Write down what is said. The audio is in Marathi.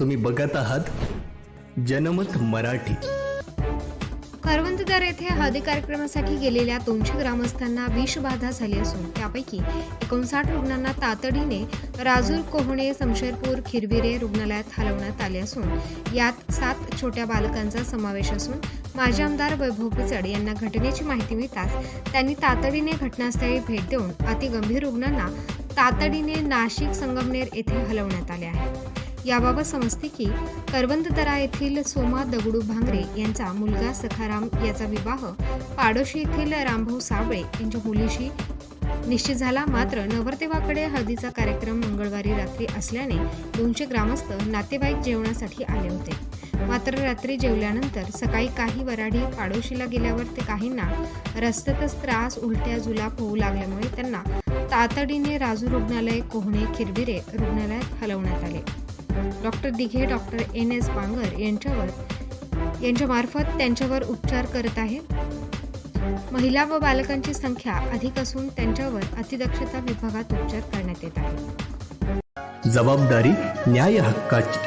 तुम्ही बघत आहात जनमत मराठी. करवंतदार येथे हळदी कार्यक्रमासाठी गेलेल्या दोनशे ग्रामस्थांना विषबाधा झाली असून त्यापैकी एकोणसाठ रुग्णांना तातडीने राजूर कोहणे समशेरपूर खिरविरे रुग्णालयात हलवण्यात आले असून यात सात छोट्या बालकांचा समावेश असून माजी आमदार वैभव पिचड यांना घटनेची माहिती मिळताच त्यांनी तातडीने घटनास्थळी भेट देऊन अतिगंभीर रुग्णांना तातडीने नाशिक संगमनेर येथे हलवण्यात आले आहे. याबाबत समजते की करवंदतरा येथील सोमा दगडू भांगरे यांचा मुलगा सखाराम याचा विवाह पाडोशी येथील रामभाऊ साबळे यांच्या मुलीशी निश्चित झाला. मात्र नवरदेवाकडे हळदीचा कार्यक्रम मंगळवारी रात्री असल्याने दोनशे ग्रामस्थ नातेवाईक जेवणासाठी आले होते. मात्र रात्री जेवल्यानंतर सकाळी काही वराडी पाडोशीला गेल्यावर ते काहींना रस्त्यातच त्रास उलट्या जुलाब होऊ लागल्यामुळे त्यांना तातडीने राजू रुग्णालय कोहणे खिरविरे रुग्णालयात हलवण्यात आले. Doctor Dighe doctor N S Bangar यांच्यावर यांच्यामार्फत त्यांच्यावर उपचार करत आहे. महिला व बालकांची संख्या अधिक असून त्यांच्यावर अतिदक्षता विभागात उपचार करण्यात येत आहे. जबाबदारी न्याय हक्काची.